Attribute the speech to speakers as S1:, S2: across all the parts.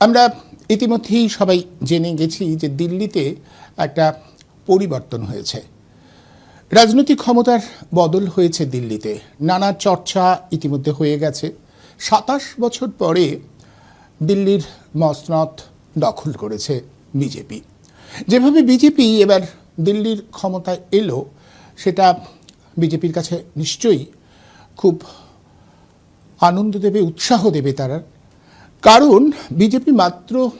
S1: আমরা ইতিমধ্যেই সবাই জেনে গেছি যে দিল্লিতে একটা পরিবর্তন হয়েছে। রাজনৈতিক ক্ষমতার বদল হয়েছে দিল্লিতে। নানা চর্চা ইতিমধ্যে হয়ে গেছে। সাতাশ বছর পরে দিল্লির মসনদ দখল করেছে বিজেপি। যেভাবে বিজেপি এবার দিল্লির ক্ষমতায় এলো, সেটা বিজেপির কাছে নিশ্চয়ই খুব আনন্দ দেবে, উৎসাহ দেবে তারা। কারণ বিজেপি মাত্র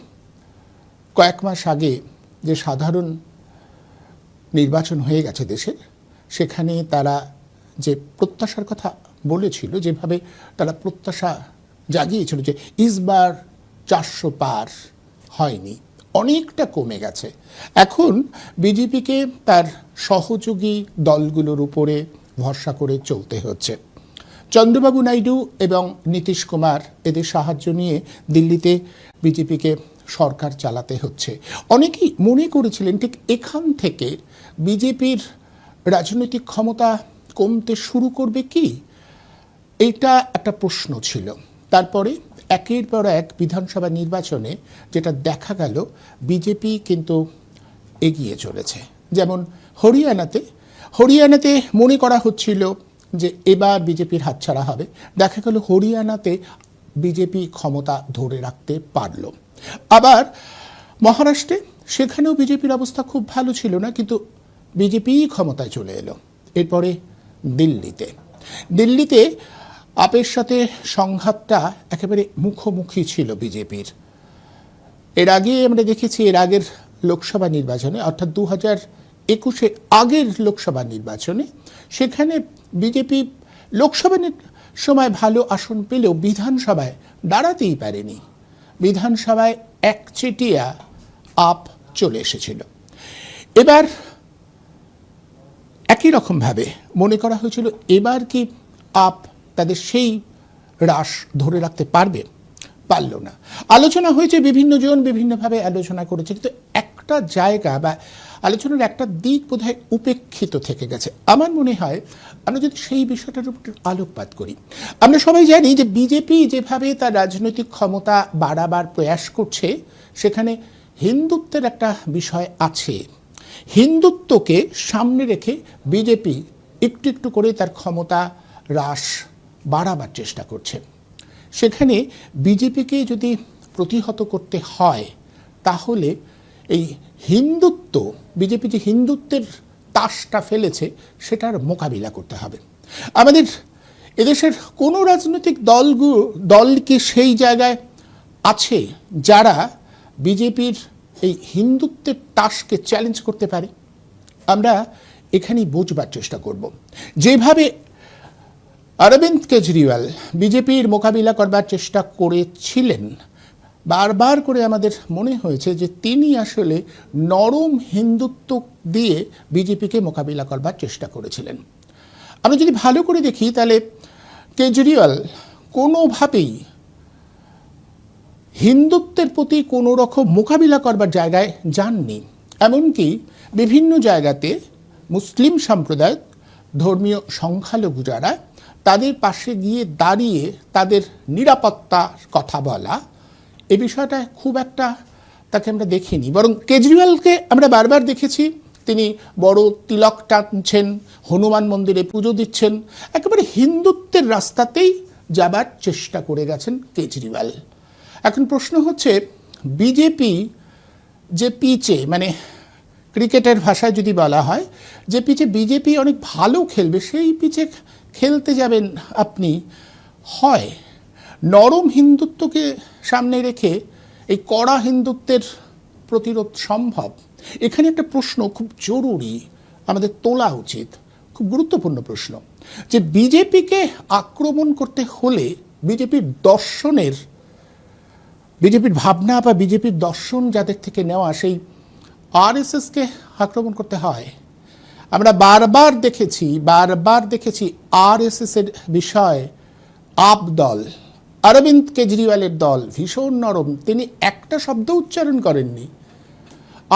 S1: কয়েক মাস আগে যে সাধারণ নির্বাচন হয়ে গেছে দেশে, সেখানে তারা যে প্রত্যাশার কথা বলেছিল, যেভাবে তারা প্রত্যাশা জাগিয়েছিল যে ইসবার চারশো পার হয়নি, অনেকটা কমে গেছে। এখন বিজেপিকে তার সহযোগী দলগুলোর উপরে ভরসা করে চলতে হচ্ছে। চন্দ্রবাবু নাইডু এবং নীতিশ কুমার এদের সাহায্য নিয়ে দিল্লিতে বিজেপিকে সরকার চালাতে হচ্ছে। অনেকেই মনে করেছিলেন ঠিক এখান থেকে বিজেপির রাজনৈতিক ক্ষমতা কমতে শুরু করবে কি? এটা একটা প্রশ্ন ছিল। তারপরে একের পর এক বিধানসভা নির্বাচনে যেটা দেখা গেল, বিজেপি কিন্তু এগিয়ে চলেছে। যেমন হরিয়ানাতে হরিয়ানাতে মনে করা হচ্ছিল যে এবার বিজেপির হাতছাড়া হবে। দেখা গেল হরিয়ানাতে বিজেপি ক্ষমতা ধরে রাখতে পারল। আবার মহারাষ্ট্রে সেখানেও বিজেপির অবস্থা খুব ভালো ছিল না, কিন্তু বিজেপিই ক্ষমতায় চলে এলো। এরপরে দিল্লিতে। দিল্লিতে আপের সাথে সংঘাতটা একেবারে মুখোমুখি ছিল বিজেপির। এর আগে আমরা দেখেছি এর আগের লোকসভা নির্বাচনে, অর্থাৎ দু হাজার একুশে আগের লোকসভা নির্বাচনে, সেখানে বিজেপি লোকসভা সময় ভালো আসন পেলেও বিধানসভায় দাঁড়াতেই পারেনি। বিধানসভায় একচেটিয়া আপ চলে এসেছিল। এবার একই রকমভাবে মনে করা হয়েছিল, এবার কি আপ তাদের সেই হ্রাস ধরে রাখতে পারবে? পারল না। আলোচনা হয়েছে বিভিন্ন জন বিভিন্নভাবে আলোচনা করেছে, কিন্তু একটা জায়গা বা আলোচনার একটা দিক বোধহয় উপেক্ষিত থেকে গেছে। আমার মনে হয় আমরা যদি সেই বিষয়টার উপর আলোকপাত করি, আমরা সবাই জানি যে বিজেপি যেভাবে তার রাজনৈতিক ক্ষমতা বাড়াবার প্রয়াস করছে, সেখানে হিন্দুত্বের একটা বিষয় আছে। হিন্দুত্বকে সামনে রেখে বিজেপি একটু একটু করে তার ক্ষমতা হ্রাস বাড়াবার চেষ্টা করছে। সেখানে বিজেপিকে যদি প্রতিহত করতে হয়, তাহলে এই হিন্দুত্ব, বিজেপি যে হিন্দুত্বের তাসটা ফেলেছে, সেটার মোকাবিলা করতে হবে। আমাদের এদেশের কোনো রাজনৈতিক দলগু দল কি সেই জায়গায় আছে যারা বিজেপির এই হিন্দুত্বের তাসকে চ্যালেঞ্জ করতে পারে? আমরা এখানেই বুঝবার চেষ্টা করব। যেভাবে অরবিন্দ কেজরিওয়াল বিজেপির মোকাবিলা করবার চেষ্টা করেছিলেন বারবার করে আমাদের মনে হয়েছে যে তিনি আসলে নরম হিন্দুত্ব দিয়ে বিজেপিকে মোকাবিলা করবার চেষ্টা করেছিলেন। আমরা যদি ভালো করে দেখি, তাহলে কেজরিওয়াল কোনোভাবেই হিন্দুত্বের প্রতি কোনো রকম মোকাবিলা করবার জায়গায় যাননি। এমনকি বিভিন্ন জায়গাতে মুসলিম সম্প্রদায়, ধর্মীয় সংখ্যালঘু যারা, তাদের পাশে গিয়ে দাঁড়িয়ে তাদের নিরাপত্তার কথা বলা এ বিষয়টা খুব একটা তাকে আমরা দেখিনি। বরং কেজরিওয়ালকে আমরা বারবার দেখেছি, তিনি বড় তিলক টানছেন, হনুমান মন্দিরে পুজো দিচ্ছেন, একেবারে হিন্দুত্বের রাস্তাতেই যাবার চেষ্টা করে গেছেন কেজরিওয়াল। এখন প্রশ্ন হচ্ছে, বিজেপি যে পিচে মানে ক্রিকেটের ভাষায় যদি বলা হয়, যে পিচে বিজেপি অনেক ভালো খেলবে, সেই পিচে খেলতে যাবেন আপনি, হয় নরম হিন্দুত্বকে সামনে রেখে এই কড়া হিন্দুত্বের প্রতিরোধ সম্ভব? এখানে একটা প্রশ্ন খুব জরুরি, আমাদের তোলা উচিত। খুব গুরুত্বপূর্ণ প্রশ্ন। যে বিজেপিকে আক্রমণ করতে হলে বিজেপির দর্শনের, বিজেপির ভাবনা বা বিজেপির দর্শন যাদের থেকে নেওয়া, সেই আরএসএসকে আক্রমণ করতে হয়। আমরা বারবার দেখেছি বারবার দেখেছি আরএসএস এর বিষয় আপ দল। অরবিন্দ কেজরিওয়ালের দল ভীষণ নরম। তিনি একটা শব্দ উচ্চারণ করেননি।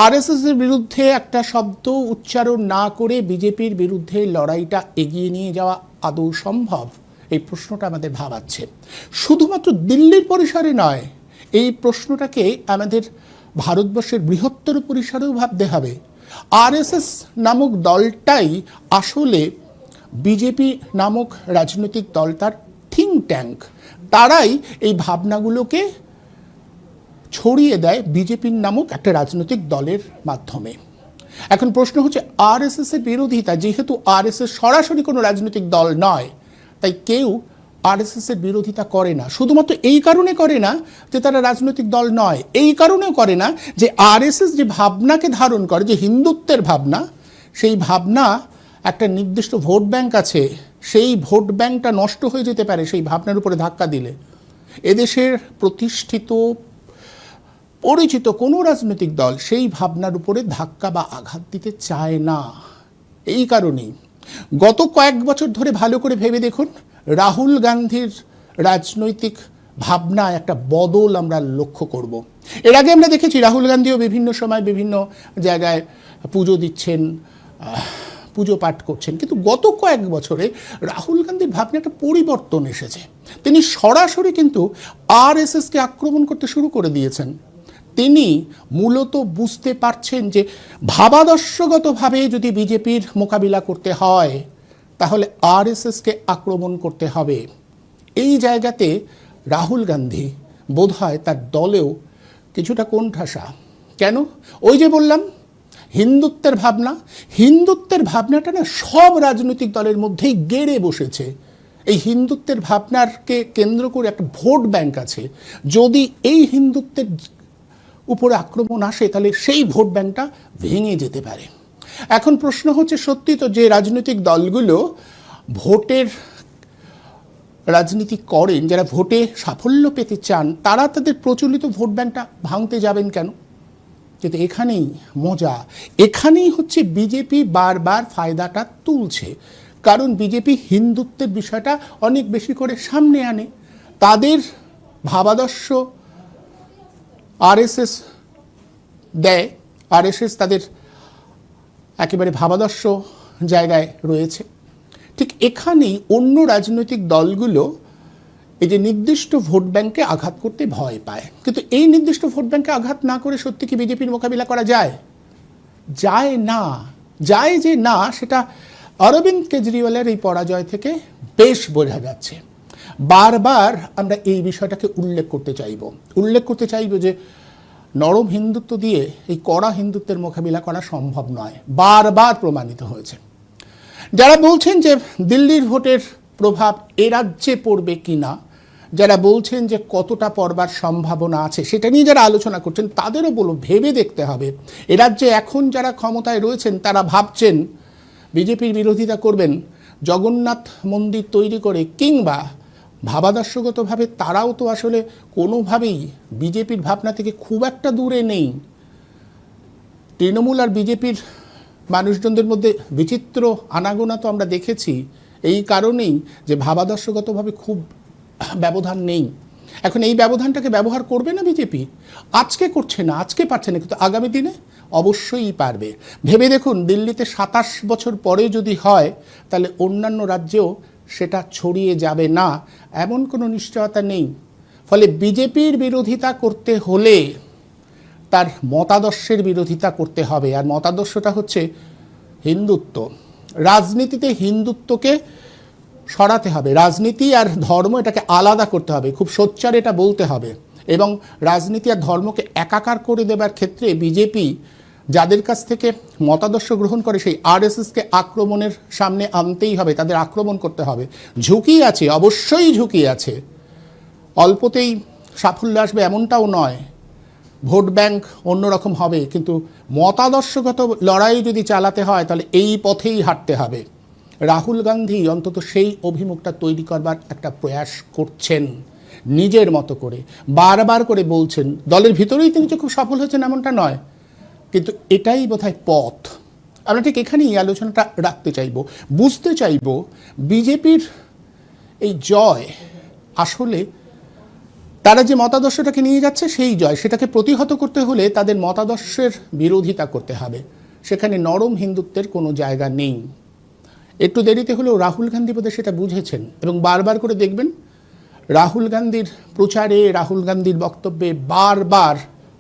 S1: আরএসএস এর বিরুদ্ধে একটা শব্দ উচ্চারণ না করে বিজেপির বিরুদ্ধে লড়াইটা এগিয়ে নিয়ে যাওয়া আদৌ সম্ভব? এই প্রশ্নটা আমাদের ভাবাচ্ছে। শুধুমাত্র দিল্লির পরিসরে নয়, এই প্রশ্নটাকে আমাদের ভারতবর্ষের বৃহত্তর পরিসরেও ভাবতে হবে। আরএসএস নামক দলটাই আসলে বিজেপি নামক রাজনৈতিক দল তার থিঙ্ক ট্যাঙ্ক। তারাই এই ভাবনাগুলোকে ছড়িয়ে দেয় বিজেপির নামক একটা রাজনৈতিক দলের মাধ্যমে। এখন প্রশ্ন হচ্ছে আরএসএস এর বিরোধিতা, যেহেতু আর আরএসএস সরাসরি কোনো রাজনৈতিক দল নয়, তাই কেউ আরএসএস এর বিরোধিতা করে না। শুধুমাত্র এই কারণে করে না যে তারা রাজনৈতিক দল নয়, এই কারণেও করে না যে আরএসএস যে ভাবনাকে ধারণ করে, যে হিন্দুত্বের ভাবনা, সেই ভাবনা একটা নির্দিষ্ট ভোট ব্যাংক আছে সেই ভোট ব্যাংকটা নষ্ট হয়ে যেতে পারে সেই ভাবনার উপরে ধাক্কা দিলে। এদেশের প্রতিষ্ঠিত, পরিচিত কোনো রাজনৈতিক দল সেই ভাবনার উপরে ধাক্কা বা আঘাত দিতে চায় না। এই কারণেই গত কয়েক বছর ধরে ভালো করে ভেবে দেখুন, রাহুল গান্ধীর রাজনৈতিক ভাবনা একটা বদল আমরা লক্ষ্য করব। এর আগে আমরা দেখেছি রাহুল গান্ধীও বিভিন্ন সময় বিভিন্ন জায়গায় পুজো দিচ্ছেন পুজো পাঠ করছেন। কিন্তু গত কয়েক বছরে রাহুল গান্ধীর ভাবনা একটা পরিবর্তন এসেছে। তিনি সরাসরি কিন্তু আরএসএসকে আক্রমণ করতে শুরু করে দিয়েছেন। তিনি মূলত বুঝতে পারছেন যে ভাবাদর্শগতভাবে যদি বিজেপির মোকাবিলা করতে হয়, তাহলে আরএসএসকে আক্রমণ করতে হবে। এই জায়গাতে রাহুল গান্ধী বোধহয় তার দলেও কিছুটা কোণঠাসা। কেন? ওই যে বললাম হিন্দুত্বের ভাবনা, হিন্দুত্বের ভাবনাটা না সব রাজনৈতিক দলের মধ্যেই গেড়ে বসেছে। এই হিন্দুত্বের ভাবনাকে কেন্দ্র করে একটা ভোট ব্যাংক আছে। যদি এই হিন্দুত্বের উপরে আক্রমণ আসে, তাহলে সেই ভোট ব্যাংকটা ভেঙে যেতে পারে। এখন প্রশ্ন হচ্ছে সত্যি তো যে রাজনৈতিক দলগুলো ভোটের রাজনীতি করেন, যারা ভোটে সাফল্য পেতে চান, তারা তাদের প্রচলিত ভোট ব্যাংকটা ভাঙতে যাবেন কেন? কিন্তু এখানেই মজা। এখানেই হচ্ছে বিজেপি বারবার ফায়দাটা তুলছে। কারণ বিজেপি হিন্দুত্বের বিষয়টা অনেক বেশি করে সামনে আনে। তাদের ভাবাদর্শ আরএসএস দেয়। আরএসএস তাদের একেবারে ভাবাদর্শ জায়গায় রয়েছে। ঠিক এখানেই অন্য রাজনৈতিক দলগুলো এই যে নির্দিষ্ট ভোট ব্যাংকে আঘাত করতে ভয় পায়। কিন্তু এই নির্দিষ্ট ভোট ব্যাংকে আঘাত না করে সত্যি কি বিজেপির মোকাবিলা করা যায়? যায় না। যায় যে না, সেটা অরবিন্দ কেজরিওয়ালের এই পরাজয় থেকে বেশ বোঝা যাচ্ছে। বারবার আমরা এই বিষয়টাকে উল্লেখ করতে চাইব। উল্লেখ করতে চাইব যে নরম হিন্দুত্ব দিয়ে এই কড়া হিন্দুত্বের মোকাবিলা করা সম্ভব নয়। বারবার প্রমাণিত হয়েছে। যারা বলছেন যে দিল্লির ভোটের প্রভাব এ রাজ্যে পড়বে কি না যারা বলছেন যে কতটা পড়বার সম্ভাবনা আছে, সেটা নিয়ে যারা আলোচনা করছেন, তাদেরও বলো ভেবে দেখতে হবে। এ রাজ্যে এখন যারা ক্ষমতায় রয়েছেন, তারা ভাবছেন, বিজেপির বিরোধিতা করবেন, জগন্নাথ মন্দির তৈরি করে, কিংবা ভাবাদর্শগতভাবে তারাও তো আসলে কোনোভাবেই বিজেপির ভাবনা থেকে খুব একটা দূরে নেই। তৃণমূল আর বিজেপির মানুষজনদের মধ্যে বিচিত্র আনাগোনা তো আমরা দেখেছি। এই কারণেই যে ভাবাদর্শগতভাবে খুব ব্যবধান নেই। এখন এই ব্যবধানটাকে ব্যবহার করবে না বিজেপি? আজকে করছে না, আজকে পারছে না, কিন্তু আগামী দিনে অবশ্যই পারবে। ভেবে দেখুন, দিল্লিতে সাতাশ বছর পরে যদি হয়, তাহলে অন্যান্য রাজ্যেও সেটা ছড়িয়ে যাবে না, এমন কোনো নিশ্চয়তা নেই। ফলে বিজেপির বিরোধিতা করতে হলে তার মতাদর্শের বিরোধিতা করতে হবে, আর মতাদর্শটা হচ্ছে হিন্দুত্ব। রাজনীতিতে হিন্দুত্বকে সরাতে হবে। রাজনীতি আর ধর্ম এটাকে আলাদা করতে হবে। খুব সোচ্চার এটা বলতে হবে। এবং রাজনীতি আর ধর্মকে একাকার করে দেবার ক্ষেত্রে বিজেপি যাদের কাছ থেকে মতাদর্শ গ্রহণ করে, সেই আরএসএসকে আক্রমণের সামনে আনতেই হবে। তাদের আক্রমণ করতে হবে। ঝুঁকি আছে, অবশ্যই ঝুঁকি আছে। অল্পতেই সাফল্য আসবে এমনটাও নয়। ভোট ব্যাংক অন্যরকম হবে। কিন্তু মতাদর্শগত লড়াই যদি চালাতে হয়, তাহলে এই পথেই হাঁটতে হবে। রাহুল গান্ধী অন্তত সেই অভিমুখটা তৈরি করবার একটা প্রয়াস করছেন নিজের মতো করে। বারবার করে বলছেন, দলের ভিতরেই তিনি যে খুব সফল হয়েছেন এমনটা নয়। কিন্তু এটাই বোধহয় পথ। আমরা ঠিক এখানেই আলোচনাটা রাখতে চাইব। বুঝতে চাইব বিজেপির এই জয় আসলে তারা যে মতাদর্শটাকে নিয়ে যাচ্ছে সেই জয়, সেটাকে প্রতিহত করতে হলে তাদের মতাদর্শের বিরোধিতা করতে হবে। সেখানে নরম হিন্দুত্বের কোনো জায়গা নেই। একটু দেরিতে হলেও রাহুল গান্ধী বোধহয় সেটা বুঝেছেন এবং বারবার করে দেখবেন, রাহুল গান্ধীর প্রচারে, রাহুল গান্ধীর বক্তব্যে বারবার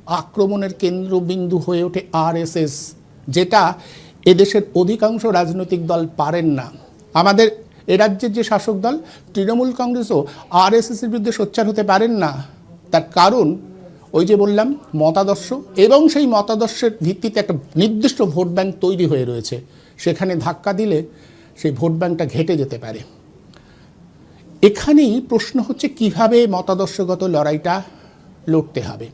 S1: আক্রমণের কেন্দ্রবিন্দু হয়ে ওঠে আরএসএস, যেটা এদেশের অধিকাংশ রাজনৈতিক দল পারেন না। আমাদের এ রাজ্যের যে শাসক দল, তৃণমূল কংগ্রেসও আরএসএসের বিরুদ্ধে সোচ্চার হতে পারেন না। তার কারণ, ওই যে বললাম, মতাদর্শ এবং সেই মতাদর্শের ভিত্তিতে একটা নির্দিষ্ট ভোট ব্যাংক তৈরি হয়ে রয়েছে। সেখানে ধাক্কা দিলে সেই ভোট ব্যাংকটা ঘেটে যেতে পারে। এখানেই প্রশ্ন হচ্ছে, কীভাবে মতাদর্শগত লড়াইটা লড়তে হবে?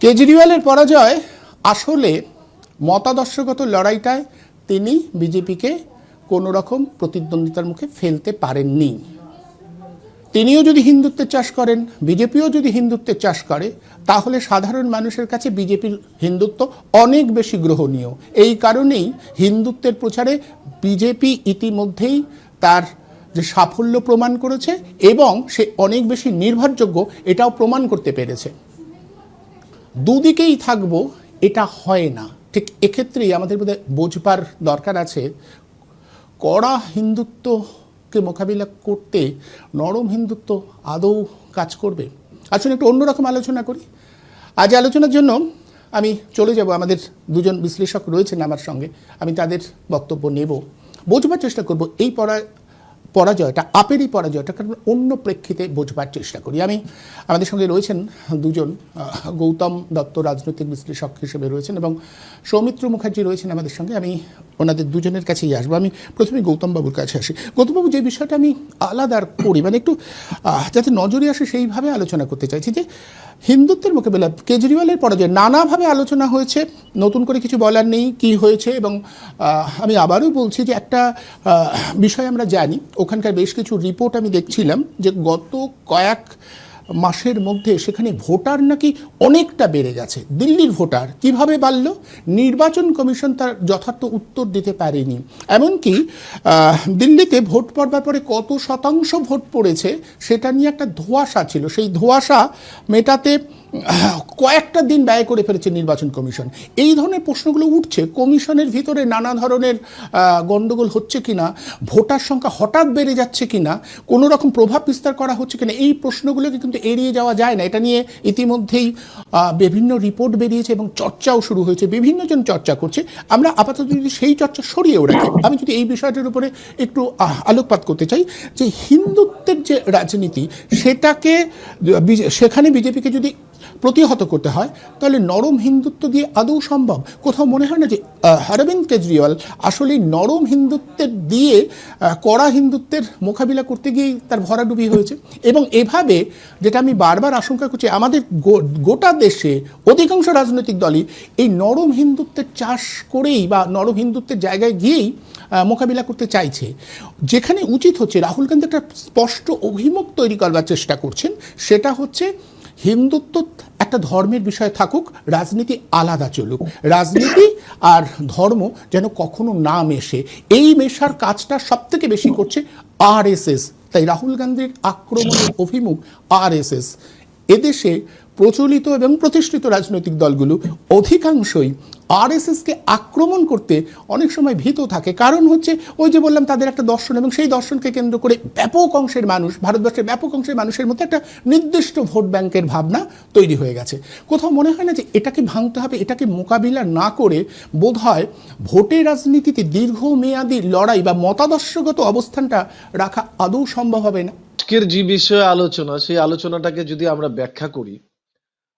S1: কেজরিওয়ালের পরাজয় আসলে মতাদর্শগত লড়াইটায় তিনি বিজেপিকে কোনো রকম প্রতিদ্বন্দ্বিতার মুখে ফেলতে পারেননি। তিনিও যদি হিন্দুত্বের চাষ করেন, বিজেপিও যদি হিন্দুত্বের চাষ করে, তাহলে সাধারণ মানুষের কাছে বিজেপির হিন্দুত্ব অনেক বেশি গ্রহণীয়। এই কারণেই হিন্দুত্বের প্রচারে বিজেপি ইতিমধ্যেই তার যে সাফল্য প্রমাণ করেছে এবং সে অনেক বেশি নির্ভরযোগ্য এটাও প্রমাণ করতে পেরেছে। দুদিকেই থাকব, এটা হয় না। ঠিক এক্ষেত্রেই আমাদের বোধহয় বোঝবার দরকার আছে, কড়া হিন্দুত্বকে মোকাবিলা করতে নরম হিন্দুত্ব আদৌ কাজ করবে? আসলে একটু অন্যরকম আলোচনা করি। আজ আলোচনার জন্য আমি চলে যাব, আমাদের দুজন বিশ্লেষক রয়েছেন আমার সঙ্গে, আমি তাদের বক্তব্য নেব। বোঝবার চেষ্টা করব, এই পড়া পরাজয়টা, আপেরই পরাজয়টা, কারণ অন্য প্রেক্ষিতে বোঝবার চেষ্টা করি। আমি আমাদের সঙ্গে রয়েছেন দুজন গৌতম দত্ত রাজনৈতিক বিশ্লেষক হিসেবে রয়েছেন এবং সৌমিত্র মুখার্জি রয়েছেন আমাদের সঙ্গে। আমি ওনাদের দুজনের কাছেই আসব। আমি প্রথমে গৌতমবাবুর কাছে আসি। গৌতমবাবু, যে বিষয়টা আমি আলাদা করি মানে একটু যাতে নজরে আসে সেইভাবে আলোচনা করতে চাইছি যে হিন্দুত্বের মোকাবেলা, কেজরিওয়ালের পরাজয়, নানাভাবে আলোচনা হয়েছে। নতুন করে কিছু বলার নেই কি হয়েছে এবং আমি আবারও বলছি যে একটা বিষয় আমরা জানি। ওখানকার বেশ কিছু রিপোর্ট আমি দেখছিলাম যে গত কয়েক মাসের মধ্যে সেখানে ভোটার নাকি অনেকটা বেড়ে গেছে। দিল্লির ভোটার কীভাবে বাড়ল? নির্বাচন কমিশন তার যথার্থ উত্তর দিতে পারেনি। এমনকি দিল্লিতে ভোট পড়বার পরে কত শতাংশ ভোট পড়েছে সেটা নিয়ে একটা ধোঁয়াশা ছিল। সেই ধোঁয়াশা মেটাতে কয়েকটা দিন ব্যয় করে ফেলেছে নির্বাচন কমিশন। এই ধরনের প্রশ্নগুলো উঠছে কমিশনের ভিতরে নানা ধরনের আহ, গন্ডগোল হচ্ছে কিনা ভোটার সংখ্যা হঠাৎ বেড়ে যাচ্ছে কিনা কোনো রকম প্রভাব বিস্তার করা হচ্ছে কিনা এই প্রশ্নগুলোকে কিন্তু এড়িয়ে যাওয়া যায় না। এটা নিয়ে ইতিমধ্যেই বিভিন্ন রিপোর্ট বেরিয়েছে এবং চর্চাও শুরু হয়েছে বিভিন্নজন চর্চা করছে। আমরা আপাতত যদি সেই চর্চা সরিয়েও রাখি আমি যদি এই বিষয়টির উপরে একটু আলোকপাত করতে চাই যে হিন্দুত্বের যে রাজনীতি সেটাকে সেখানে বিজেপিকে যদি প্রতিহত করতে হয়, তাহলে নরম হিন্দুত্ব দিয়ে আদৌ সম্ভব? কোথাও মনে হয় না যে অরবিন্দ কেজরিওয়াল আসলে নরম হিন্দুত্বের দিয়ে কড়া হিন্দুত্বের মোকাবিলা করতে গিয়েই তার ভরাডুবি হয়েছে? এবং এভাবে যেটা আমি বারবার আশঙ্কা করছি, আমাদের গোটা দেশে অধিকাংশ রাজনৈতিক দলই এই নরম হিন্দুত্বের চাষ করেই বা নরম হিন্দুত্বের জায়গায় গিয়েই মোকাবিলা করতে চাইছে। যেখানে উচিত হচ্ছে, রাহুল গান্ধী একটা স্পষ্ট অভিমুখ তৈরি করবার চেষ্টা করছেন, সেটা হচ্ছে হিন্দুত্ব একটা ধর্মের বিষয় থাকুক, রাজনীতি আলাদা চলুক। রাজনীতি আর ধর্ম যেন কখনো না মেশে। এই মেশার কাজটা সব থেকে বেশি করছে আরএসএস তাই রাহুল গান্ধীর আক্রমণের অভিমুখ আরএসএস এদেশে প্রচলিত এবং প্রতিষ্ঠিত রাজনৈতিক দলগুলো অধিকাংশই আরএসএসকে আক্রমণ করতে অনেক সময় ভীত থাকে। কারণ হচ্ছে ওই যে বললাম তাদের একটা দর্শন এবং সেই দর্শনকে কেন্দ্র করে ব্যাপক অংশের মানুষ, ভারতবর্ষের ব্যাপক অংশের মানুষের মধ্যে একটা নির্দিষ্ট ভোট ব্যাংকের ভাবনা তৈরি হয়ে গেছে। কোথাও মনে হয় না যে এটাকে ভাঙতে হবে, এটাকে মোকাবিলা না করে বোধ হয় ভোটের রাজনীতিতে দীর্ঘমেয়াদী লড়াই বা মতাদর্শগত অবস্থানটা রাখা আদৌ সম্ভব হবে না।
S2: আজকের যে বিষয়ে আলোচনা, সেই আলোচনাটাকে যদি আমরা ব্যাখ্যা করি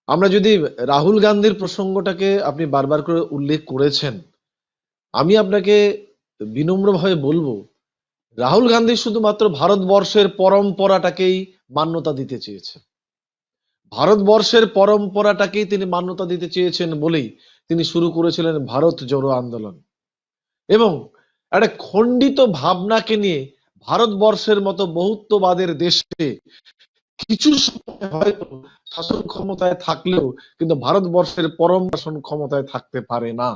S2: আমরা যদি রাহুল গান্ধীর প্রসঙ্গটাকে আপনি বারবার করে উল্লেখ করেছেন, আমি আপনাকে বিনম্রভাবে বলব, রাহুল গান্ধী শুধুমাত্র ভারতবর্ষের পরম্পরাটাকেই মান্যতা দিতে চেয়েছেন। ভারতবর্ষের পরম্পরাটাকেই তিনি মান্যতা দিতে চেয়েছেন বলেই তিনি শুরু করেছিলেন ভারত জোড়ো আন্দোলন। এবং একটা খণ্ডিত ভাবনাকে নিয়ে ভারতবর্ষের মতো বহুত্ববাদের দেশে কিছু সময় হয়তো শাসন ক্ষমতায় থাকলেও কিন্তু ভারতবর্ষের পরম শাসন ক্ষমতায় থাকতে পারে না।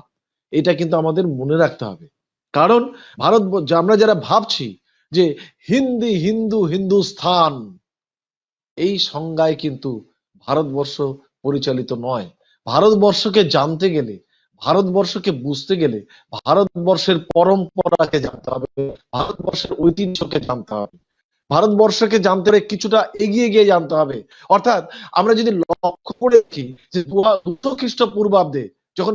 S2: এটা কিন্তু আমাদের মনে রাখতে হবে। কারণ ভারত আমরা যারা ভাবছি যে হিন্দি, হিন্দু, হিন্দুস্থান, এই সংজ্ঞায় কিন্তু ভারতবর্ষ পরিচালিত নয়। ভারতবর্ষকে জানতে গেলে, ভারতবর্ষকে বুঝতে গেলে ভারতবর্ষের পরম্পরাকে জানতে হবে, ভারতবর্ষের ঐতিহ্যকে জানতে হবে। ভারতবর্ষকে জানতে হলে কিছুটা এগিয়ে গিয়ে জানতে হবে। অর্থাৎ আমরা যদি লক্ষ্য করে দেখি যে দুশো খ্রিস্টপূর্বাব্দে যখন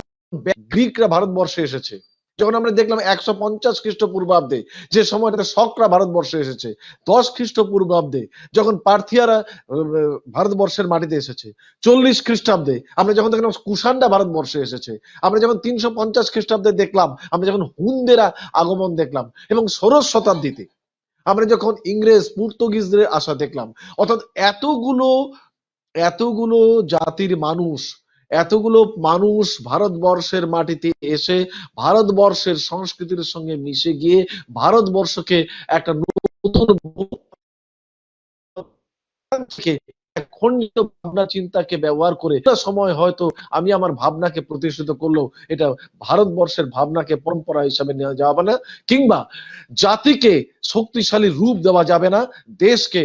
S2: গ্রিকরা ভারতবর্ষে এসেছে, যখন আমরা দেখলাম একশো পঞ্চাশ খ্রিস্টপূর্বাব্দে যে সময়টাতে শকরা ভারতবর্ষে এসেছে, দশ খ্রিস্টপূর্বাব্দে যখন পার্থিয়ারা ভারতবর্ষের মাটিতে এসেছে, চল্লিশ খ্রিস্টাব্দে আমরা যখন দেখলাম কুষাণরা ভারতবর্ষে এসেছে, আমরা যখন তিনশো পঞ্চাশ খ্রিস্টাব্দে দেখলাম, আমরা যখন হুনদেরা আগমন দেখলাম এবং ষোড়শ শতাব্দীতে আমরা যখন ইংরেজ, পর্তুগিজদের আসা দেখলাম, অর্থাৎ এতগুলো এতগুলো জাতির মানুষ, এতগুলো মানুষ ভারতবর্ষের মাটিতে এসে ভারতবর্ষের সংস্কৃতির সঙ্গে মিশে গিয়ে ভারতবর্ষকে একটা নতুন খণ্ডিত ভাবনা চিন্তাকে ব্যবহার করে সময় হয়তো আমি আমার ভাবনাকে প্রতিষ্ঠিত করলেও এটা ভারতবর্ষের ভাবনাকে পরম্পরা হিসাবে নেওয়া যাবে না, কিংবা জাতিকে শক্তিশালী রূপ দেওয়া যাবে না, দেশকে,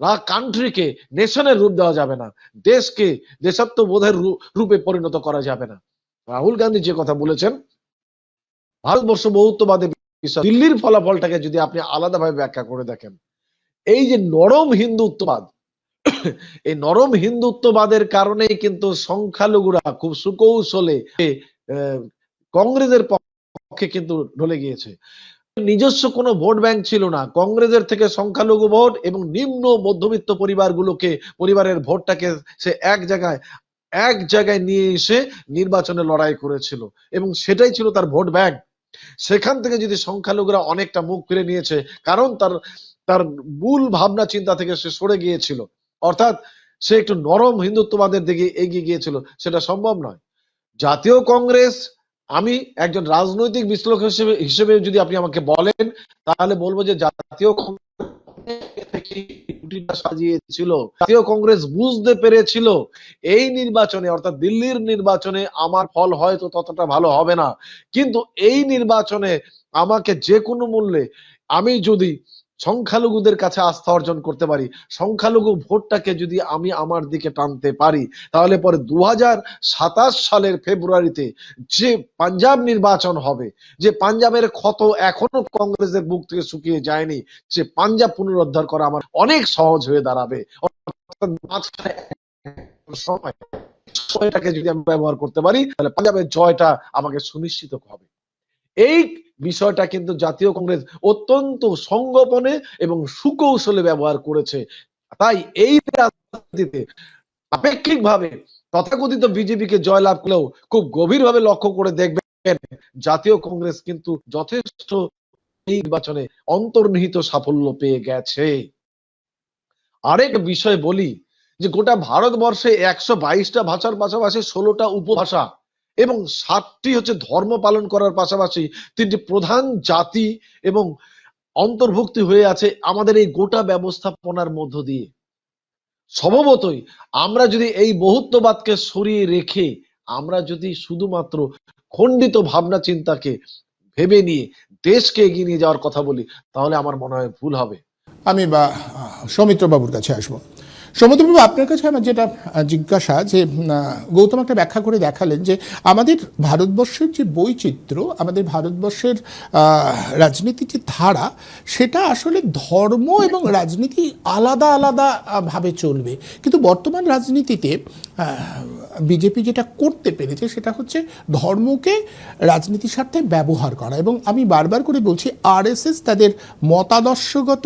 S2: না কান্ট্রিকে নেশনের রূপ দেওয়া যাবে না, দেশকে দেশাত্মবোধের রূপে পরিণত করা যাবে না। রাহুল গান্ধী যে কথা বলেছেন, ভারতবর্ষ বহুত্ববাদে দিল্লির ফলাফলটাকে যদি আপনি আলাদাভাবে ব্যাখ্যা করে দেখেন, এই যে নরম হিন্দুত্ববাদ এই নরম হিন্দুত্ববাদের কারণেই কিন্তু সংখ্যালঘুরা খুব সুকৌশলে কংগ্রেসের পক্ষে কিন্তু ঢলে গিয়েছে। নিজস্ব কোনো ভোট ব্যাংক ছিল না। কংগ্রেসের থেকে সংখ্যালঘু ভোট এবং নিম্ন মধ্যবিত্ত পরিবারগুলোকে, পরিবারের ভোটটাকে সে এক জায়গায় এক জায়গায় নিয়ে এসে নির্বাচনে লড়াই করেছিল এবং সেটাই ছিল তার ভোট ব্যাংক। সেখান থেকে যদি সংখ্যালঘুরা অনেকটা মুখ ফিরে নিয়েছে, কারণ তার তার মূল ভাবনা, চিন্তা থেকে সে সরে গিয়েছিল। অর্থাৎ সে একটু নরম হিন্দুত্ববাদের দিকে এগিয়ে গিয়েছিল, সেটা সম্ভব নয়। জাতীয় কংগ্রেস, আমি একজন রাজনৈতিক বিশ্লেষক হিসেবে হিসেবে যদি আপনি আমাকে বলেন, তাহলে বলব যে জাতীয় সাজিয়েছিল। জাতীয় কংগ্রেস বুঝতে পেরেছিল, এই নির্বাচনে, অর্থাৎ দিল্লির নির্বাচনে আমার ফল হয়তো ততটা ভালো হবে না। কিন্তু এই নির্বাচনে আমাকে যে কোনো মূল্যে, আমি যদি সংখ্যালঘুদের কাছে আস্থা অর্জন করতে পারি। সংখ্যালঘু ভোটটাকে যদি আমি আমার দিকে টানতে পারি, তাহলে পরে দু সালের ফেব্রুয়ারিতে যে পাঞ্জাব নির্বাচন হবে, যে পাঞ্জাবের ক্ষত এখনও কংগ্রেসের বুক থেকে শুকিয়ে যায়নি সে পাঞ্জাব পুনরুদ্ধার করা আমার অনেক সহজ হয়ে দাঁড়াবে। সময়টাকে যদি আমি ব্যবহার করতে পারি, তাহলে পাঞ্জাবের জয়টা আমাকে সুনিশ্চিত হবে। এই বিষয়টা কিন্তু জাতীয় কংগ্রেস অত্যন্ত সংগোপনে এবং সুকৌশলে ব্যবহার করেছে। তাই এই রাজনীতিতে আপেক্ষিকভাবে তথাকথিত বিজেপিকে জয়লাভ করলেও খুব গভীরভাবে লক্ষ্য করে দেখবেন, জাতীয় কংগ্রেস কিন্তু যথেষ্ট এই নির্বাচনে অন্তর্নিহিত সাফল্য পেয়ে গেছে। আরেক বিষয় বলি যে গোটা ভারতবর্ষে একশো বাইশটা ভাষার পাশাপাশি ষোলোটা উপভাষা এবং সাতটি হচ্ছে ধর্ম পালন করার পাশাপাশি তিনটি প্রধান জাতি এবং অন্তর্ভুক্তি হয়ে আছে আমাদের এই গোটা ব্যবস্থাপনার মধ্য দিয়ে। স্বভাবতই আমরা যদি এই বহুত্ববাদকে সরিয়ে রেখে আমরা যদি শুধুমাত্র খণ্ডিত ভাবনা চিন্তাকে ভেবে নিয়ে দেশকে এগিয়ে নিয়ে যাওয়ার কথা বলি, তাহলে আমার মনে হয় ভুল হবে।
S1: আমি বা সৌমিত্রবাবুর কাছে আসব। সৌমিত্রবাবু আপনার কাছে আমার যেটা জিজ্ঞাসা যে গৌতম একটা ব্যাখ্যা করে দেখালেন যে আমাদের ভারতবর্ষের যে বৈচিত্র্য, আমাদের ভারতবর্ষের রাজনীতির যে ধারা, সেটা আসলে ধর্ম এবং রাজনীতি আলাদা আলাদা ভাবে চলবে। কিন্তু বর্তমান রাজনীতিতে বিজেপি যেটা করতে পেরেছে, সেটা হচ্ছে ধর্মকে রাজনীতির স্বার্থে ব্যবহার করা। এবং আমি বারবার করে বলছি আরএসএস তাদের মতাদর্শগত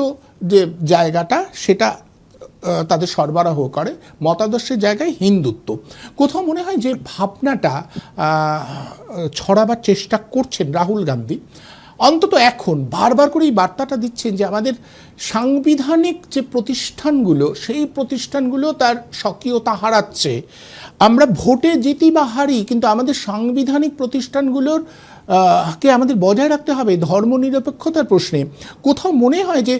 S1: যে জায়গাটা, সেটা তাদের সরবরাহ করে মতাদর্শের জায়গায় হিন্দুত্ব। কোথাও মনে হয় যে ভাবনাটা ছড়াবার চেষ্টা করছেন রাহুল গান্ধী। অন্তত এখন বারবার করে এই বার্তাটা দিচ্ছেন যে আমাদের সাংবিধানিক যে প্রতিষ্ঠানগুলো, সেই প্রতিষ্ঠানগুলো তার স্বকীয়তা হারাচ্ছে। আমরা ভোটে জিতি বা হারি, কিন্তু আমাদের সাংবিধানিক প্রতিষ্ঠানগুলোর কে আমাদের বজায় রাখতে হবে ধর্মনিরপেক্ষতার প্রশ্নে। কোথাও মনে হয় যে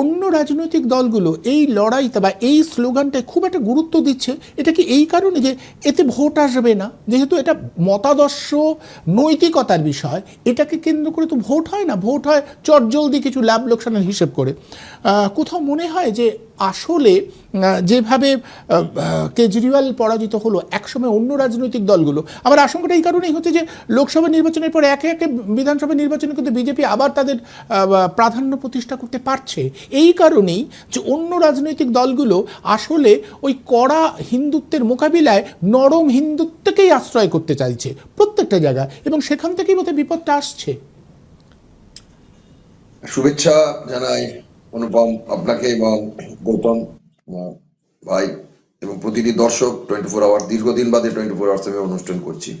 S1: অন্য রাজনৈতিক দলগুলো এই লড়াইতে বা এই স্লোগানটায় খুব একটা গুরুত্ব দিচ্ছে, এটা কি এই কারণে যে এতে ভোট আসবে না? যেহেতু এটা মতাদর্শ, নৈতিকতার বিষয়, এটাকে কেন্দ্র করে তো ভোট হয় না। ভোট হয় চটজলদি কিছু লাভ লোকসানের হিসেব করে। কোথাও মনে হয় যে আসলে যেভাবে কেজরিওয়াল পরাজিত হলো একসময় অন্য রাজনৈতিক দলগুলো, আবার আশঙ্কাটা এই কারণেই হচ্ছে যে লোকসভা নির্বাচনের পর একে একে বিধানসভা নির্বাচনে কিন্তু বিজেপি আবার তাদের প্রাধান্য প্রতিষ্ঠা করতে পারছে। এই কারণেই যে অন্য রাজনৈতিক দলগুলো আসলে ওই কড়া হিন্দুত্বের মোকাবিলায় নরম হিন্দুত্বকেই আশ্রয় করতে চাইছে প্রত্যেকটা জায়গায় এবং সেখান থেকেই বোধহয় বিপদটা আসছে।
S3: শুভেচ্ছা জানাই অনুপম আপনাকে এবং গৌতম ভাই এবং প্রতিটি দর্শক টোয়েন্টি ফোর আওয়ার দীর্ঘদিন বাদে টোয়েন্টি ফোর আওয়ার্স অনুষ্ঠান করছি।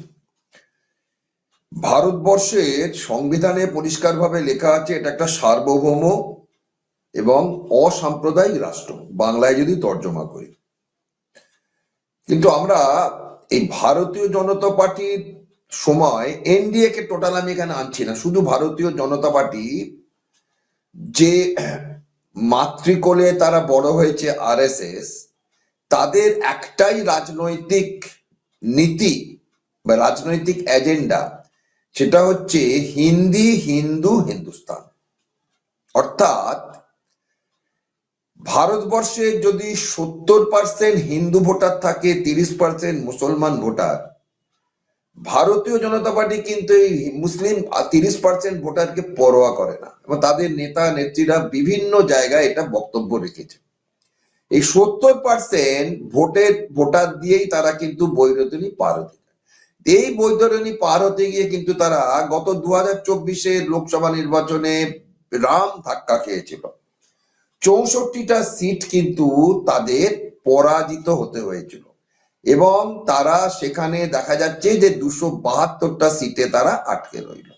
S3: ভারতবর্ষের সংবিধানে পরিষ্কারভাবে লেখা আছে, এটা একটা সার্বভৌম এবং অসাম্প্রদায়িক রাষ্ট্র, বাংলায় যদি তর্জমা করি। কিন্তু আমরা এই ভারতীয় জনতা পার্টির সময় এনডিএ কে টোটাল আমি এখানে আনছি না, শুধু ভারতীয় জনতা পার্টি যে মাতৃকোলে তারা বড় হয়েছে আরএসএস, তাদের একটাই রাজনৈতিক নীতি বা রাজনৈতিক এজেন্ডা, সেটা হচ্ছে হিন্দি, হিন্দু, হিন্দুস্তান। অর্থাৎ ভারতবর্ষে যদি সত্তর পার্সেন্ট হিন্দু ভোটার থাকে, তিরিশ পার্সেন্ট মুসলমান ভোটার, ভারতীয় জনতা পার্টি কিন্তু এই মুসলিম তিরিশ পার্সেন্ট ভোটারকে পরোয়া করে না। এবং তাদের নেতা, নেত্রীরা বিভিন্ন জায়গায় এটা বক্তব্য রেখেছে। এই সত্তর পার্সেন্ট ভোটের, ভোটার দিয়েই তারা কিন্তু বৈরতনী পার হতে। এই বৈতরণী পার হতে গিয়ে কিন্তু তারা গত দু হাজার চব্বিশের লোকসভা নির্বাচনে রাম ধাক্কা খেয়েছিল। চৌষট্টিটা সিট কিন্তু তাদের পরাজিত হতে হয়েছিল। এবং তারা সেখানে দেখা যাচ্ছে যে দুশো বাহাত্তরটা সিটে তারা আটকে রইল।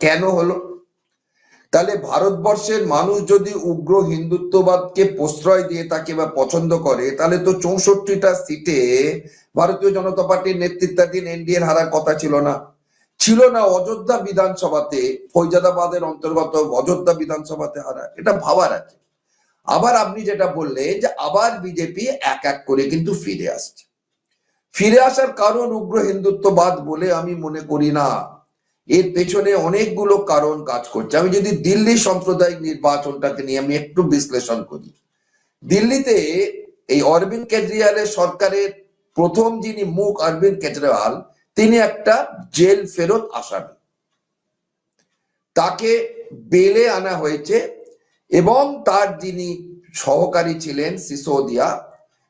S3: কেন হলো? তাহলে ভারতবর্ষের মানুষ যদি উগ্র হিন্দুত্ববাদকে প্রশ্রয় দিয়ে থাকে বা পছন্দ করে, তাহলে তো চৌষট্টিটা সিটে ভারতীয় জনতা পার্টির নেতৃত্বাধীন এনডিএর হারার কথা ছিল না। ছিল না অযোধ্যা বিধানসভাতে, ফৈজাদাবাদের অন্তর্গত অযোধ্যা বিধানসভাতে হারা। এটা ভাবার আছে। আবার আপনি যেটা বললেন যে আবার বিজেপি এক এক করে কিন্তু ফিরে আসছে। ফিরে আসার কারণ উগ্র হিন্দুত্ববাদ বলে আমি মনে করি না। এর পেছনে অনেকগুলো কারণ কাজ করছে। আমি যদি দিল্লি সাম্প্রদায়িক নির্বাচনটাকে নিয়ে আমি একটু বিশ্লেষণ করি। দিল্লিতে এই অরবিন্দ কেজরিওয়ালের সরকারের প্রথম যিনি মুখ অরবিন্দ কেজরিওয়াল, তিনি একটা জেল ফেরত আসামি। তাকে বেলে আনা হয়েছে এবং তার যিনি সহকারী ছিলেন সিসোদিয়া,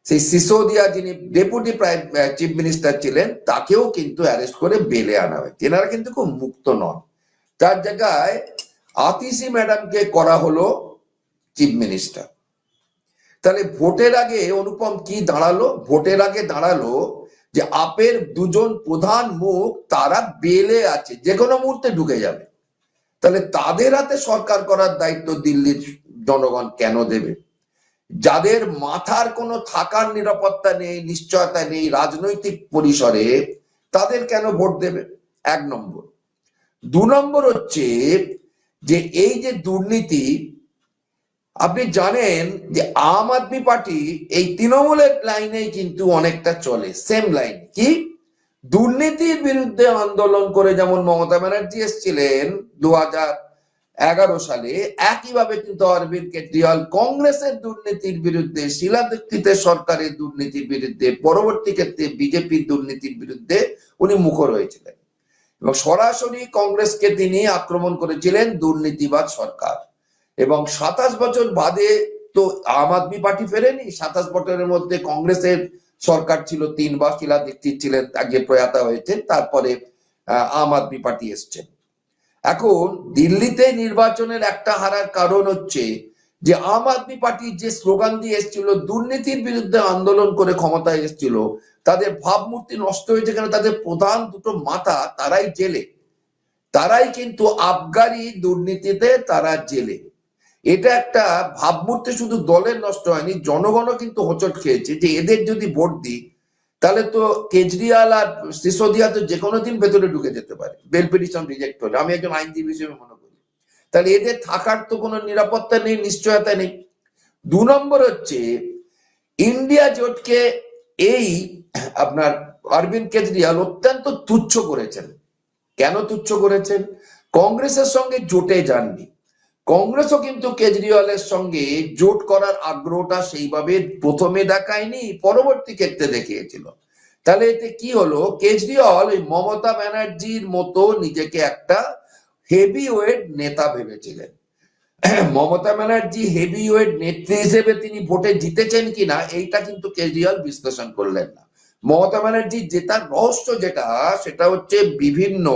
S3: সেই সিসোদিয়া যিনি ডেপুটি প্রাইম চিফ মিনিস্টার ছিলেন, তাকেও কিন্তু অ্যারেস্ট করে বেলে আনা হয়েছে। এনারা কিন্তু খুব মুক্ত নন। তার জায়গায় আতিসি ম্যাডামকে করা হলো চিফ মিনিস্টার। তাহলে ভোটের আগে অনুপম কি দাঁড়াল? ভোটের আগে দাঁড়াল যে আপের দুজন প্রধান মুখ তারা বেলে আছে যে কোনো মুহূর্তে ঢুকে যাবে। তাহলে তাদের হাতে সরকার করার দায়িত্ব দিল্লির জনগণ কেন দেবে? যাদের মাথার কোনো থাকার নিরাপত্তা নেই, নিশ্চয়তা নেই রাজনৈতিক পরিসরে, তাদের কেন ভোট দেবে? এক নম্বর। দু নম্বর হচ্ছে যে এই যে দুর্নীতি, আপনি জানেন যে আম আদমি পার্টি এই তৃণমূলের লাইনেই কিন্তু অনেকটা চলে সেম লাইন কি? দুর্নীতির বিরুদ্ধে আন্দোলন করে যেমন মমতা ব্যানার্জি এসেছিলেন দু এগারো সালে, একইভাবে কিন্তু অরবিন্দ কেজরিওয়াল কংগ্রেসের দুর্নীতির বিরুদ্ধে শিলা দীক্ষিতের সরকারের দুর্নীতির বিরুদ্ধে, পরবর্তী ক্ষেত্রে বিজেপির দুর্নীতির বিরুদ্ধে উনি মুখর হয়েছিলেন। এবং সরাসরি কংগ্রেসকে তিনি আক্রমণ করেছিলেন দুর্নীতিবাদ সরকার। এবং সাতাশ বছর বাদে তো আম আদমি পার্টি ফেরেনি, সাতাশ বছরের মধ্যে কংগ্রেসের সরকার ছিল তিনবার শিলা দীক্ষিত ছিলেন, আগে প্রয়াতা হয়েছেন, তারপরে আম আদমি পার্টি এসছেন এখন দিল্লিতে নির্বাচনের একটা হারার কারণ হচ্ছে যে আম আদমি পার্টি যে স্লোগান দিয়ে এসেছিল, দুর্নীতির বিরুদ্ধে আন্দোলন করে ক্ষমতায় এসেছিল, তাদের ভাবমূর্তি নষ্ট হয়েছে কেন? তাদের প্রধান দুটো মাথা তারাই জেলে। তারাই কিন্তু আবগারি দুর্নীতিতে তারা জেলে। এটা একটা ভাবমূর্তি শুধু দলের নষ্ট হয়নি, জনগণও কিন্তু হোঁচট খেয়েছে যে এদের যদি ভোট দিই, তাহলে তো কেজরিওয়াল আর সিসোদিয়া তো যে কোনো দিন ভেতরে ঢুকে যেতে পারে। বেল পিটিশন রিজেক্ট হলে। আমি একজন আইনজীবী হিসেবে মনে করি। তাহলে এদের থাকার তো কোনো নিরাপত্তা নেই, নিশ্চয়তা নেই। দু নম্বর হচ্ছে, ইন্ডিয়া জোটকে এই আপনার অরবিন্দ কেজরিওয়াল অত্যন্ত তুচ্ছ করেছেন। কেন তুচ্ছ করেছেন? কংগ্রেসের সঙ্গে জোটে যাননি। কংগ্রেসও কিন্তু কেজরিওয়ালের সঙ্গে জোট করার আগ্রহটা সেইভাবে প্রথমে দেখায়নি, পরবর্তী ক্ষেত্রে দেখিয়েছিল। তাহলে এতে কি হলো? কেজরিওয়াল ওই মমতা ব্যানার্জির মতো নিজেকে একটা হেভি ওয়েট নেতা ভেবেছিলেন। মমতা ব্যানার্জি হেভি ওয়েট নেত্রী হিসেবে তিনি ভোটে জিতেছেন কিনা, এইটা কিন্তু কেজরিওয়াল বিশ্লেষণ করলেন না। মমতা ব্যানার্জি জেতার রহস্য যেটা, সেটা হচ্ছে বিভিন্ন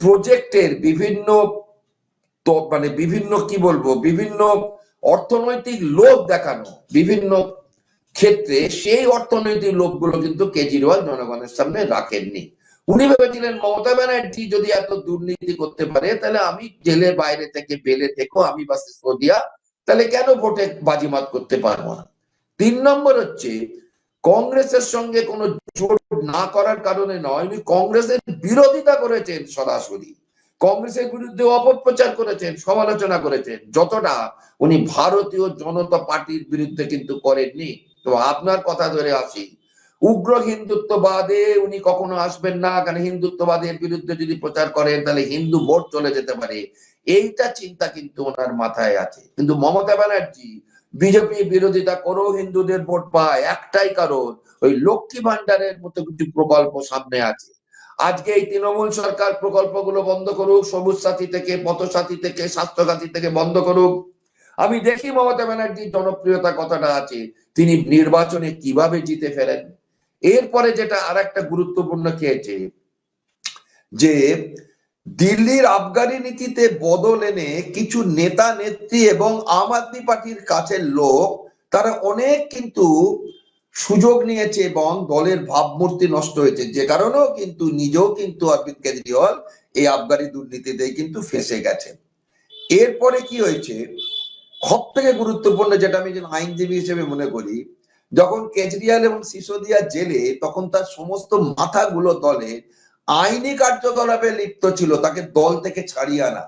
S3: প্রজেক্টের বিভিন্ন তো মানে বিভিন্ন, কি বলব, বিভিন্ন অর্থনৈতিক লোভ দেখানো বিভিন্ন ক্ষেত্রে সেই অর্থনৈতিক লোভগুলো কিন্তু কেজরিওয়াল জনগণের সামনে রাখেননি। উনি ভেবেছিলেন মমতা ব্যানার্জি যদি এত দুর্নীতি করতে পারে, তাহলে আমি জেলে বাইরে থেকে বেলে থেকেও আমি বা সিসোদিয়া তাহলে কেন ভোটে বাজিমাত করতে পারব না? তিন নম্বর হচ্ছে, কংগ্রেসের সঙ্গে কোনো জোট না করার কারণে নয়, উনি কংগ্রেসের বিরোধিতা করেছেন সরাসরি। কংগ্রেসের বিরুদ্ধে অপপ্রচার করেছেন, সমালোচনা করেছেন, যতটা উনি ভারতীয় জনতা পার্টির বিরুদ্ধে কিন্তু করেননি। তো আপনার কথা ধরে আসি, উগ্র হিন্দুত্ববাদে উনি কখনো আসবেন না, কারণ হিন্দুত্ববাদের বিরুদ্ধে যদি প্রচার করেন, তাহলে হিন্দু ভোট চলে যেতে পারে। এইটা চিন্তা কিন্তু ওনার মাথায় আছে। কিন্তু মমতা ব্যানার্জি, বিজেপি বিরোধিতা করেও হিন্দুদের ভোট পায়, একটাই কারণ, ওই লক্ষ্মী ভান্ডারের মতো কিছু প্রকল্প সামনে আছে। আজকে এই তৃণমূল সরকার প্রকল্পগুলো বন্ধ করুক, সবুজ সাথী থেকে পথসাথী থেকে, স্বাস্থ্য সাথী থেকে বন্ধ করুক। আমি দেখি মমতা ব্যানার্জির জনপ্রিয়তা কথাটা আছে। তিনি নির্বাচনে কীভাবে জিতে ফেলেন? এরপরে যেটা আর একটা গুরুত্বপূর্ণ খেয়েছে যে দিল্লির আবগারি নীতিতে বদল এনে কিছু নেতা, নেত্রী এবং আম আদমি পার্টির কাছের লোক, তারা অনেক কিন্তু সুযোগ নিয়েছে এবং দলের ভাবমূর্তি নষ্ট হয়েছে। যে কারণেও কিন্তু নিজেও কিন্তু অরবিন্দ কেজরিওয়াল এই আবগারি দুর্নীতিতে কিন্তু ফেসে গেছেন এরপরে কি হয়েছে? সব থেকে গুরুত্বপূর্ণ যেটা আমি আইনজীবী হিসেবে মনে করি, যখন কেজরিওয়াল এবং সিসোদিয়া জেলে, তখন তার সমস্ত মাথাগুলো দলে আইনি কার্যকলাপে লিপ্ত ছিল, তাকে দল থেকে ছাড়িয়ে আনা।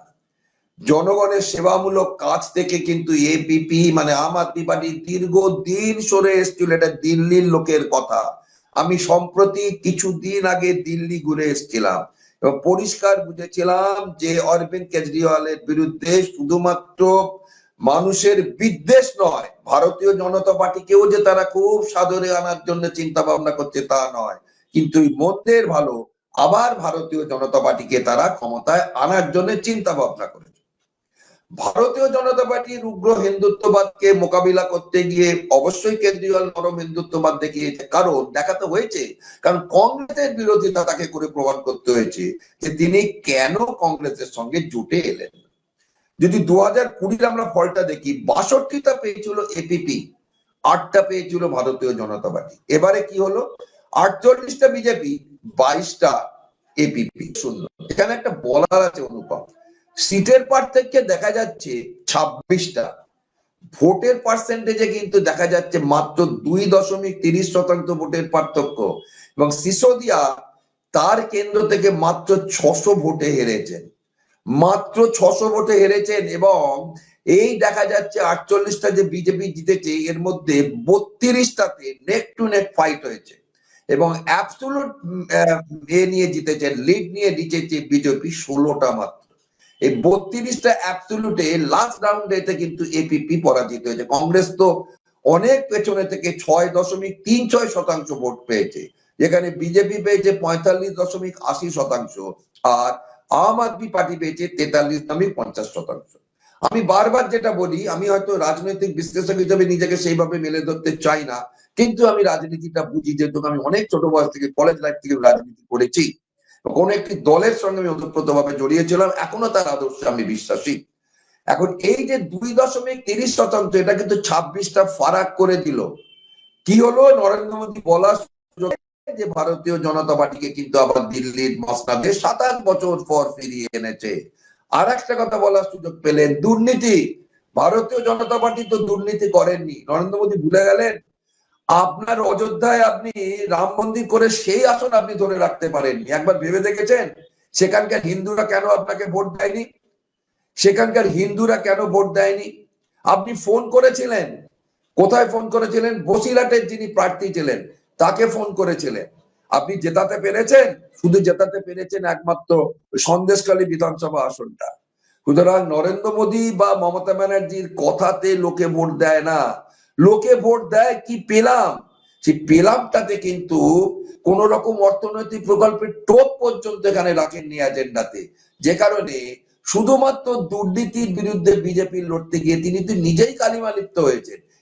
S3: জনগণের সেবামূলক কাজ থেকে কিন্তু এপিপি মানে আম আদমি পার্টি দীর্ঘদিন সরে এসেছিল। এটা দিল্লির লোকের কথা। আমি সম্প্রতি কিছুদিন আগে দিল্লি ঘুরে এসেছিলাম। এবং পরিষ্কার বুঝেছিলাম যে অরবিন্দ কেজরিওয়ালের বিরুদ্ধে শুধুমাত্র মানুষের বিদ্বেষ নয়, ভারতীয় জনতা পার্টিকেও যে তারা খুব সাদরে আনার জন্য চিন্তা ভাবনা করছে তা নয়। কিন্তু মধ্যের ভালো, আবার ভারতীয় জনতা পার্টিকে তারা ক্ষমতায় আনার জন্য চিন্তা ভাবনা করেছে। ভারতীয় জনতা পার্টির উগ্র হিন্দুত্ববাদকে মোকাবিলা করতে গিয়ে অবশ্যই কেজরিওয়াল নরম হিন্দুত্ববাদ দেখিয়েছে। কারণ দেখাতে হয়েছে, কারণ কংগ্রেসের বিরোধিতা তাকে করে প্রমাণ করতে হয়েছে যে তিনি কেন কংগ্রেসের সঙ্গে জুটে এলেন। যদি দু হাজার কুড়ির আমরা ফলটা দেখি, বাষট্টিটা পেয়েছিল এপিপি আটটা পেয়েছিল ভারতীয় জনতা পার্টি। এবারে কি হলো? আটচল্লিশটা বিজেপি, বাইশটা এপিপি শূন্য। এখানে একটা বলার আছে অনুপম। সিটের পার্থক্যে দেখা যাচ্ছে ছাব্বিশটা। ভোটের পার্সেন্টেজে কিন্তু দেখা যাচ্ছে মাত্র দুই দশমিক তিরিশ শতাংশ ভোটের পার্থক্য। এবং সিসোদিয়া তার কেন্দ্র থেকে মাত্র ছশো ভোটে হেরেছেন। মাত্র ছশো ভোটে হেরেছেন এবং এই দেখা যাচ্ছে আটচল্লিশটা যে বিজেপি জিতেছে, এর মধ্যে বত্রিশটাতে নেক টু নেক ফাইট হয়েছে। এবং অ্যাবসুলুট এ নিয়ে জিতেছেন লিড নিয়ে জিতেছে বিজেপি ষোলোটা মাত্র। এই বত্রিশটা অ্যাবসুলুটে লাস্ট রাউন্ডেতে কিন্তু এপিপি পরাজিত হয়েছে। কংগ্রেস তো অনেক পেছনে থেকে ছয় দশমিক তিন ছয় শতাংশ ভোট পেয়েছে, যেখানে বিজেপি পেয়েছে পঁয়তাল্লিশ দশমিক আশি শতাংশ আর আম আদমি পার্টি পেয়েছে তেতাল্লিশ দশমিক পঞ্চাশ শতাংশ। আমি বারবার যেটা বলি, আমি হয়তো রাজনৈতিক বিশ্লেষক হিসেবে নিজেকে সেইভাবে মেলে ধরতে চাই না, কিন্তু আমি রাজনীতিটা বুঝি, যেহেতু আমি অনেক ছোট বয়স থেকে কলেজ লাইফ থেকে রাজনীতি করেছি। কোন একটি দলের সঙ্গে আমি ওতপ্রোতভাবে জড়িয়েছিলাম। এখনও তার আদর্শে আমি বিশ্বাসী। এখন এই যে দুই দশমিক তিরিশ শতাংশ, এটা কিন্তু ছাব্বিশটা ফারাক করে দিল। কি হলো? নরেন্দ্র মোদী বলার যে ভারতীয় জনতা পার্টিকে কিন্তু আবার দিল্লির মসনাদে সাতাশ বছর পর ফিরিয়ে এনেছে। আর একটা কথা বলার সুযোগ পেলেন দুর্নীতি। ভারতীয় জনতা পার্টি তো দুর্নীতি করেননি। নরেন্দ্র মোদী ভুলে গেলেন? আপনার অযোধ্যায় আপনি রাম মন্দির করে সেই আসন আপনি ধরে রাখতে পারেননি। একবার ভেবে দেখেছেন? সেখানকার হিন্দুরা কেন আপনাকে ভোট দেয়নি? সেখানকার হিন্দুরা কেন ভোট দেয়নি? আপনি ফোন করেছিলেন? কোথায় ফোন করেছিলেন? বসিরহাটের যিনি প্রার্থী ছিলেন, তাকে ফোন করেছিলেন। আপনি জেতাতে পেরেছেন? শুধু জেতাতে পেরেছেন একমাত্র সন্দেশকালী বিধানসভা আসনটা। সুতরাং নরেন্দ্র মোদী বা মমতা ব্যানার্জির কথাতে লোকে ভোট দেয় না। লোকে ভোট দেয় কি পেলাম? সেই পেলামটাতে কিন্তু কোন রকম অর্থনৈতিক প্রকল্পের টোপ পর্যন্ত এখানে রাখেননি এজেন্ডাতে। যে কারণে শুধুমাত্র দুর্নীতির বিরুদ্ধে বিজেপি লড়তে গিয়ে তিনি তো নিজেই কালিমা লিপ্ত হয়েছেন।